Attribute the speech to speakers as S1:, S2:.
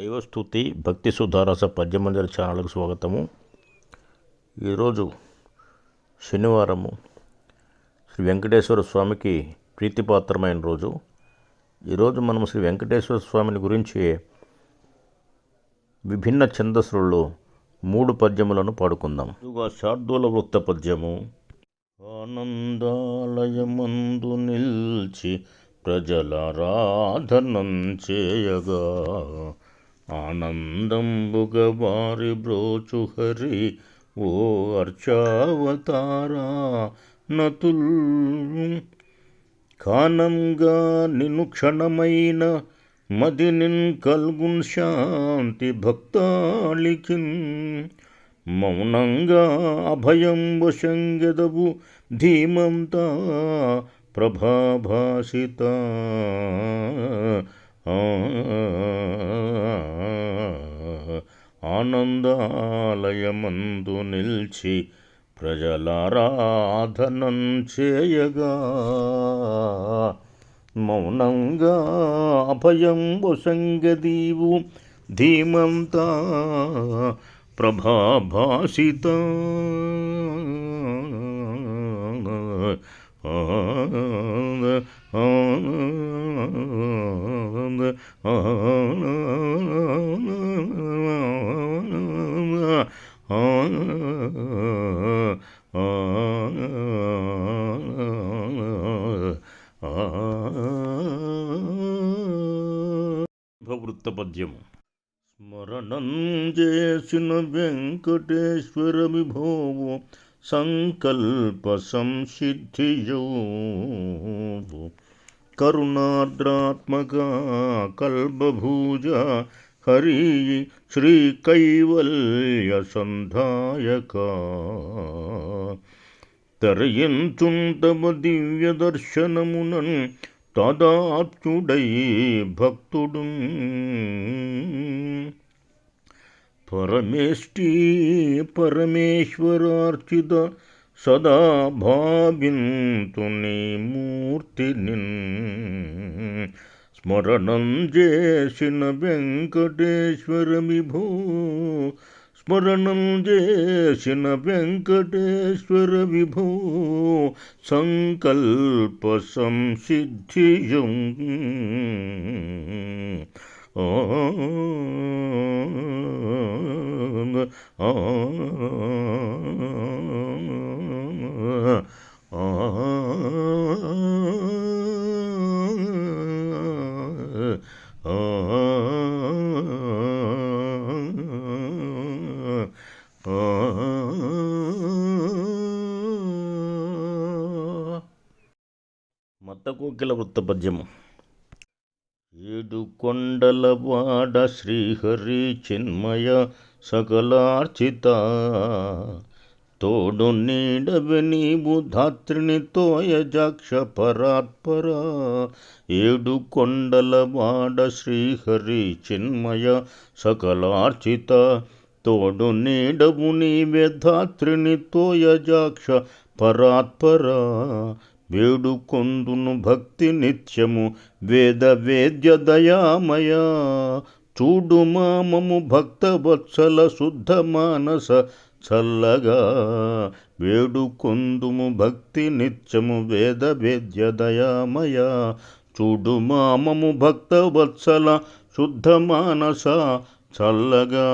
S1: దైవస్థుతి భక్తి సుధారస పద్యమంజరి ఛానల్కు స్వాగతము. ఈరోజు శనివారము శ్రీ వెంకటేశ్వర స్వామికి ప్రీతిపాత్రమైన రోజు. ఈరోజు మనం శ్రీ వెంకటేశ్వర స్వామిని గురించి విభిన్న ఛందస్సులలో మూడు పద్యములను పాడుకుందాం. ముందుగా శార్దూల వృత్త పద్యము. ఆనందాలయమందు నిల్చి ప్రజల రాధనం చేయగా ఆనందంబుగ వారి బ్రోచు హరి ఓ అర్చావతారా నతుల్ కానంగా నిను క్షణమైన మది నిన్ కల్గున్ శాంతి భక్తాళికిన్. మౌనంగా అభయం వశంగెదవు ధీమంతా ప్రభాభాసిత. ఆనందాలయమందు నిల్చి ప్రజలారాధనం చేయగా మౌనంగా అభయం వసంగదీవు ధీమంత ప్రభాభాసిత. ఆ పద్యము స్మరణం చేసిన వెంకటేశ్వర విభోవు సంకల్ప సంసిద్ధియో करुणार्द्रात्मका कल्पभूजा हरि श्रीकैवल्यसन्धायका तरयन्तुं तव दिव्यदर्शनमुनन् तदाप्युडै भक्तुडुम् परमेष्टि परमेश्वरार्चित పరమేష్టి పరమేశ్వరార్చిత సదా భావింతు నీ మూర్తిని స్మరణం చేసిన వెంకటేశ్వర విభో స్మరణం చేసిన వెంకటేశ్వర విభో సంకల్ప సంసిద్ధియం ఆ మత్తకోకిల వృత్త పద్యము ఏడు కొండల వాడ శ్రీహరి చిన్మయ సకలార్చిత తోడు నీడవి నీవు ధాత్రిని తోయజాక్ష పరాత్పర. ఏడు కొండల వాడ శ్రీహరి చిన్మయ సకలార్చిత. తోడు నీడవు నీవే ధాత్రిని తోయజాక్ష పరాత్పర. వేడుకొందును భక్తి నిత్యము వేద వేద్య దయామయ. చూడు మామము భక్త వత్సల శుద్ధ మానస చల్లగా వేడుకొందుము భక్తి నిత్యము వేద వేద్య దయామయ చూడు మామము భక్త వత్సల శుద్ధ మానస చల్లగా